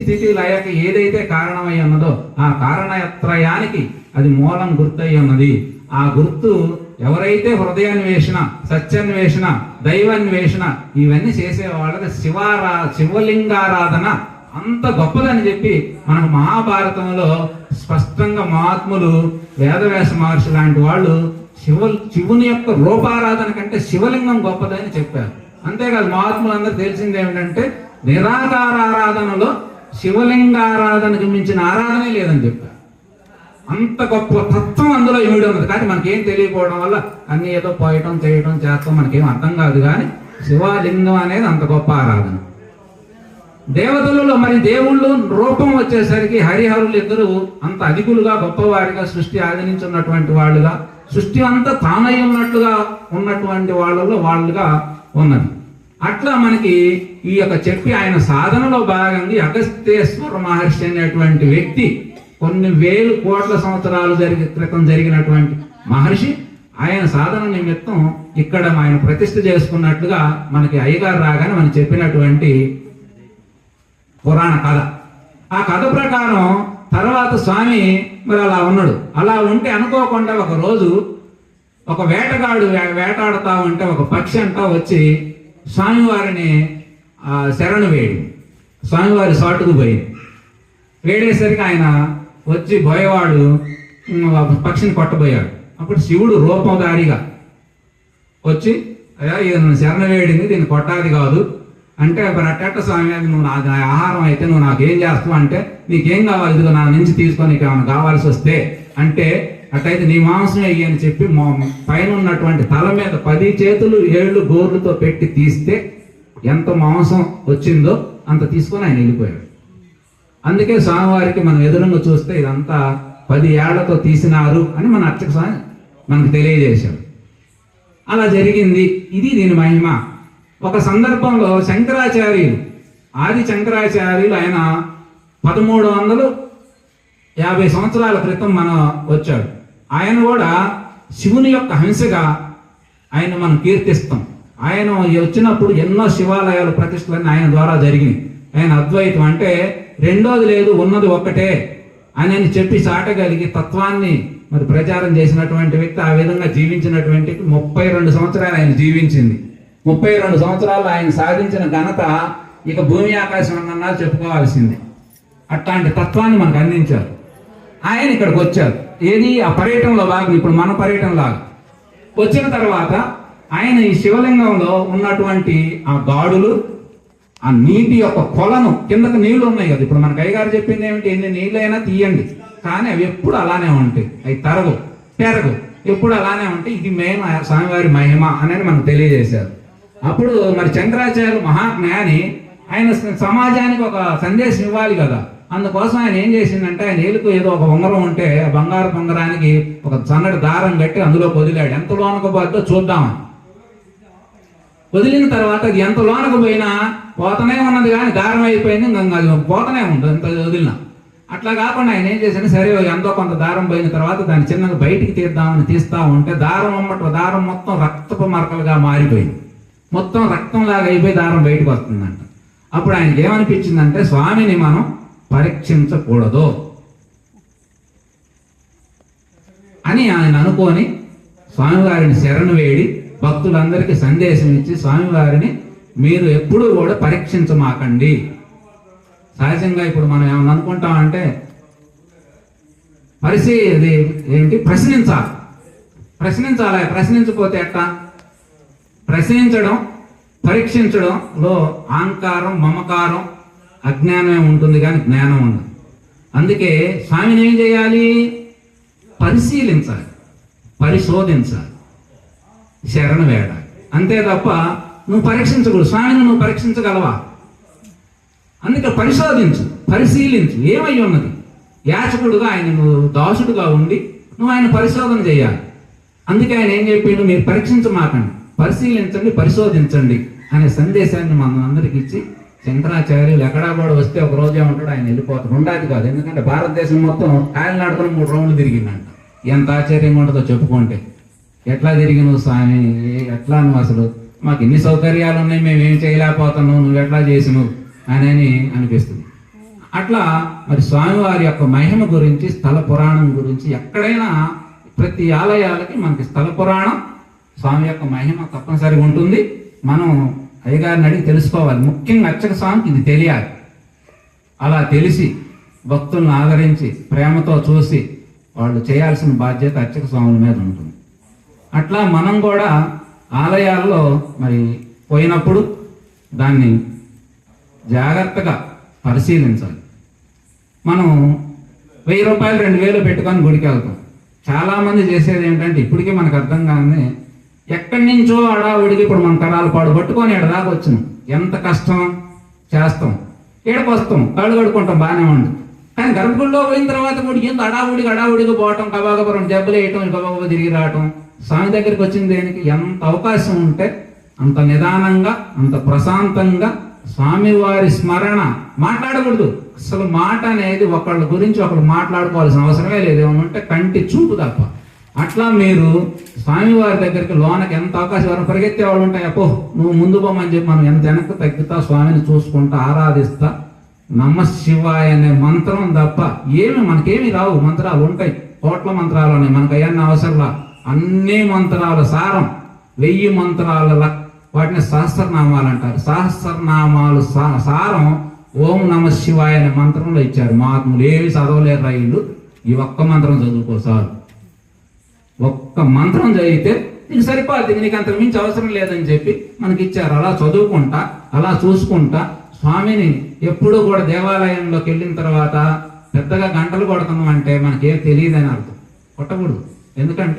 స్థితి లయకి ఏదైతే కారణమై ఉన్నదో ఆ కారణత్రయానికి అది మూలం గుర్తై ఉన్నది. ఆ గుర్తు ఎవరైతే హృదయాన్వేషణ సత్యాన్వేషణ దైవాన్వేషణ ఇవన్నీ చేసే వాళ్ళకి శివారా శివలింగారాధన అంత గొప్పదని చెప్పి మనకు మహాభారతంలో స్పష్టంగా మహాత్ములు వేదవ్యాస మహర్షి లాంటి వాళ్ళు శివ శివుని యొక్క రూపారాధన కంటే శివలింగం గొప్పదని చెప్పారు. అంతేకాదు మహాత్ములందరూ తెలిసింది ఏమిటంటే నిరాకారారాధనలో శివలింగారాధనకు మించిన ఆరాధనే లేదని చెప్పారు. అంత గొప్ప తత్వం అందులో ఇమిడి ఉన్నది కానీ మనకేం తెలియకపోవడం వల్ల అన్ని ఏదో పోయటం చేయటం చేస్తాం మనకేం అర్థం కాదు. కానీ శివలింగం అనేది అంత గొప్ప ఆరాధన. దేవతలలో మరి దేవుళ్ళు రూపం వచ్చేసరికి హరిహరులు ఇద్దరు అంత అధికులుగా గొప్పవారిగా సృష్టి ఆదరించున్నటువంటి వాళ్ళుగా సృష్టి అంతా తానై ఉన్నట్లుగా ఉన్నటువంటి వాళ్ళలో వాళ్ళుగా ఉన్నది. అట్లా మనకి ఈ యొక్క చెప్పి ఆయన సాధనలో భాగంగా ఈ అగస్త్యేశ్వర మహర్షి అనేటువంటి వ్యక్తి కొన్ని వేలు కోట్ల సంవత్సరాలు జరిగి క్రితం జరిగినటువంటి మహర్షి ఆయన సాధన నిమిత్తం ఇక్కడ ఆయన ప్రతిష్ఠ చేసుకున్నట్లుగా మనకి అయ్యగారు రాగానే మనం చెప్పినటువంటి పురాణ కథ. ఆ కథ ప్రకారం తర్వాత స్వామి మరి అలా ఉన్నాడు. అలా ఉంటే అనుకోకుండా ఒక రోజు ఒక వేటగాడు వేటాడుతా ఉంటే ఒక పక్షి అంటా వచ్చి స్వామివారిని శరణు వేడి స్వామివారి సాటుకు పోయింది వేడేసరికి ఆయన వచ్చి పోయేవాడు పక్షిని కొట్టబోయాడు. అప్పుడు శివుడు రూపధారిగా వచ్చి అయ్యా ఇది నన్ను శరణ వేడింది దీన్ని కొట్టాది కాదు. అంటే మరి అట్టట్ట స్వామి అది నువ్వు నాకు నా ఆహారం అయితే నువ్వు నాకు ఏం చేస్తావు అంటే నీకేం కావాలి? ఇదిగో నా నుంచి తీసుకొని నీకు ఏమైనా కావాల్సి వస్తే అంటే అట్టయితే నీ మాంసం అయ్యి అని చెప్పి మా- పైన ఉన్నటువంటి తల మీద పది చేతులు ఏళ్ళు గోర్లతో పెట్టి తీస్తే ఎంత మాంసం వచ్చిందో అంత తీసుకొని ఆయన వెళ్ళిపోయాడు. అందుకే స్వామివారికి మనం ఎదురుగా చూస్తే ఇదంతా పది ఏళ్ళతో తీసినారు అని మన అర్చక స్వామి మనకు తెలియజేశాడు. అలా జరిగింది. ఇది దీని మహిమ. ఒక సందర్భంలో శంకరాచార్యులు ఆది శంకరాచార్యులు ఆయన పదమూడు వందలు యాభై సంవత్సరాల క్రితం మన వచ్చాడు. ఆయన కూడా శివుని యొక్క హంసగా ఆయన మనం కీర్తిస్తాం. ఆయన వచ్చినప్పుడు ఎన్నో శివాలయాల ప్రతిష్టలన్నీ ఆయన ద్వారా జరిగినాయి. ఆయన అద్వైతం అంటే రెండోది లేదు ఉన్నది ఒక్కటే అని చెప్పి చాటగలిగి తత్వాన్ని మరి ప్రచారం చేసినటువంటి వ్యక్తి ఆ విధంగా జీవించినటువంటి ముప్పై రెండు సంవత్సరాలు ఆయన జీవించింది. ముప్పై రెండు సంవత్సరాలు ఆయన సాధించిన ఘనత ఇక భూమి ఆకాశం అన్నా చెప్పుకోవాల్సింది. అట్లాంటి తత్వాన్ని మనకు అందించారు. ఆయన ఇక్కడికి వచ్చారు ఏది? ఆ పర్యటనలో భాగం. ఇప్పుడు మన పర్యటనలాగా. వచ్చిన తర్వాత ఆయన ఈ శివలింగంలో ఉన్నటువంటి ఆ గాడులు ఆ నీటి యొక్క కొలను కిందకు నీళ్ళు ఉన్నాయి కదా. ఇప్పుడు మన కైగారు చెప్పింది ఏమిటి? ఎన్ని నీళ్ళైనా తీయండి. కానీ అవి ఎప్పుడు అలానే ఉంటాయి. అవి తరగు పెరగు. ఎప్పుడు అలానే ఉంటాయి. ఇది మేము ఆ స్వామివారి మహిమ అనేది మనకు తెలియజేశారు. అప్పుడు మరి శంకరాచార్యులు మహాజ్ఞాని ఆయన సమాజానికి ఒక సందేశం ఇవ్వాలి కదా. అందుకోసం ఆయన ఏం చేసిందంటే ఆయన ఏలుకు ఏదో ఒక ఉంగరం ఉంటే ఆ బంగారు ఉంగరానికి ఒక సన్నటి దారం కట్టి అందులో వదిలాడు ఎంత లోనకు పోద్దో చూద్దామని వదిలిన తర్వాత అది ఎంత లోనకు పోయినా పోతనే ఉన్నది కానీ దారం అయిపోయింది ఇంకా అది పోతనే ఉంటుంది ఎంత వదిలినా. అట్లా కాకుండా ఆయన ఏం చేశాను సరే ఎంతో కొంత దారం పోయిన తర్వాత దాన్ని చిన్నగా బయటికి తీద్దామని తీస్తా ఉంటే దారం అమ్మట దారం మొత్తం రక్తపు మరకలుగా మారిపోయింది. మొత్తం రక్తంలాగా అయిపోయి దారం బయటకు వస్తుందంట. అప్పుడు ఆయనకి ఏమనిపించిందంటే స్వామిని మనం పరీక్షించకూడదు. అని ఆయన అనుకొని స్వామివారిని శరణు వేడి భక్తులందరికీ సందేశం ఇచ్చి స్వామివారిని మీరు ఎప్పుడూ కూడా పరీక్షించమాకండి. సహజంగా ఇప్పుడు మనం ఏమన్నా అనుకుంటామంటే పరిశీ అది ఏంటి? ప్రశ్నించాలి. ప్రశ్నించాలి? ప్రశ్నించకపోతే ఎట్టా ప్రశ్నించడం పరీక్షించడంలో అహంకారం మమకారం అజ్ఞానమే ఉంటుంది కానీ జ్ఞానం ఉండదు. అందుకే స్వామిని ఏం చేయాలి? పరిశీలించాలి. పరిశోధించాలి. శరణ వేడాలి. అంతే తప్ప నువ్వు పరీక్షించకూడదు. స్వామిని నువ్వు పరీక్షించగలవా? అందుకే పరిశోధించు పరిశీలించు. ఏమై ఉన్నది? యాచకుడుగా ఆయన నువ్వు దాసుడుగా ఉండి నువ్వు ఆయన పరిశోధన చేయాలి. అందుకే ఆయన ఏం చెప్పిండు? మీరు పరీక్షించమాకండి. పరిశీలించండి పరిశోధించండి అనే సందేశాన్ని మనం అందరికి ఇచ్చి శంకరాచార్యులు ఎక్కడా కూడా వస్తే ఒక రోజే ఉంటాడు ఆయన వెళ్ళిపోతాడు. ఉండాది కాదు. ఎందుకంటే భారతదేశం మొత్తం ఆయన నాడుకుని మూడు రౌండ్లు తిరిగిందంట. ఎంత ఆశ్చర్యంగా ఉంటుందో చెప్పుకుంటే. ఎట్లా తిరిగి నువ్వు స్వామి? ఎట్లా నువ్వు అసలు? మాకు ఇన్ని సౌకర్యాలు ఉన్నాయి మేము ఏం చేయలేకపోతున్నావు నువ్వు ఎట్లా చేసినావు? అని అని అనిపిస్తుంది. అట్లా మరి స్వామివారి యొక్క మహిమ గురించి స్థల పురాణం గురించి ఎక్కడైనా ప్రతి ఆలయాలకి మనకి స్థల పురాణం స్వామి యొక్క మహిమ తప్పనిసరిగా ఉంటుంది. మనం అయ్యగారిని అడిగి తెలుసుకోవాలి. ముఖ్యంగా అచ్చక స్వామికి ఇది తెలియాలి. అలా తెలిసి భక్తులను ఆదరించి ప్రేమతో చూసి వాళ్ళు చేయాల్సిన బాధ్యత అర్చక స్వాముల మీద ఉంటుంది. అట్లా మనం కూడా ఆలయాల్లో మరి పోయినప్పుడు దాన్ని జాగ్రత్తగా పరిశీలించాలి. మనం వెయ్యి రూపాయలు రెండు వేలు పెట్టుకొని గుడికి వెళ్తాం. చాలామంది చేసేది ఏంటంటే ఇప్పటికీ మనకు అర్థం కాని ఎక్కడి నుంచో అడావిడికి ఇప్పుడు మన తరాలు పాడు పట్టుకొని ఇక్కడ దాకా వచ్చినాం. ఎంత కష్టం? చేస్తాం. ఈడకు వస్తాం. కాళ్ళు కడుకుంటాం బాగానే ఉంది. కానీ గర్భగుడిలో పోయిన తర్వాత కూడా ఎంత అడావుడికి అడావుడికి పోవటం కబాగపురం జబ్బులు వేయటం గబాగబా తిరిగి రావటం? స్వామి దగ్గరికి వచ్చిన దేనికి? ఎంత అవకాశం ఉంటే అంత నిదానంగా అంత ప్రశాంతంగా స్వామివారి స్మరణ మాట్లాడకూడదు. అసలు మాట అనేది ఒకళ్ళ గురించి ఒకళ్ళు మాట్లాడుకోవాల్సిన అవసరమే లేదు. ఏమంటే ఉంటే కంటి చూపు తప్ప. అట్లా మీరు స్వామివారి దగ్గరికి లోనకి ఎంత అవకాశం ఎవరు పరిగెత్తే వాళ్ళు ఉంటాయి అపో నువ్వు ముందు పోమని చెప్పి మనం ఎంత వెనక్కి తగ్గుతా స్వామిని చూసుకుంటా ఆరాధిస్తా. నమ శివాయ అనే మంత్రం తప్ప ఏమి మనకేమి రావు మంత్రాలు ఉంటాయి. కోట్ల మంత్రాలు ఉన్నాయి మనకు అవన్నీ అవసరంలా. అన్ని మంత్రాల సారం వెయ్యి మంత్రాల వాటిని సహస్రనామాలు అంటారు. సహస్రనామాలు సారం ఓం నమ శివాయ అనే మంత్రంలో ఇచ్చారు. మహాత్ములు ఏమి చదవలేరు రైళ్ళు ఈ ఒక్క మంత్రం చదువుకోసారు ఒక్క మంత్రం చదివితే నీకు సరిపోద్ది నీకు అంత మించి అవసరం లేదని చెప్పి మనకి ఇచ్చారు అలా చదువుకుంటా అలా చూసుకుంటా స్వామిని ఎప్పుడూ కూడా దేవాలయంలోకి వెళ్ళిన తర్వాత పెద్దగా గంటలు కొడుతున్నాం అంటే మనకేం తెలియదని అర్థం. కొట్టకూడదు. ఎందుకంటే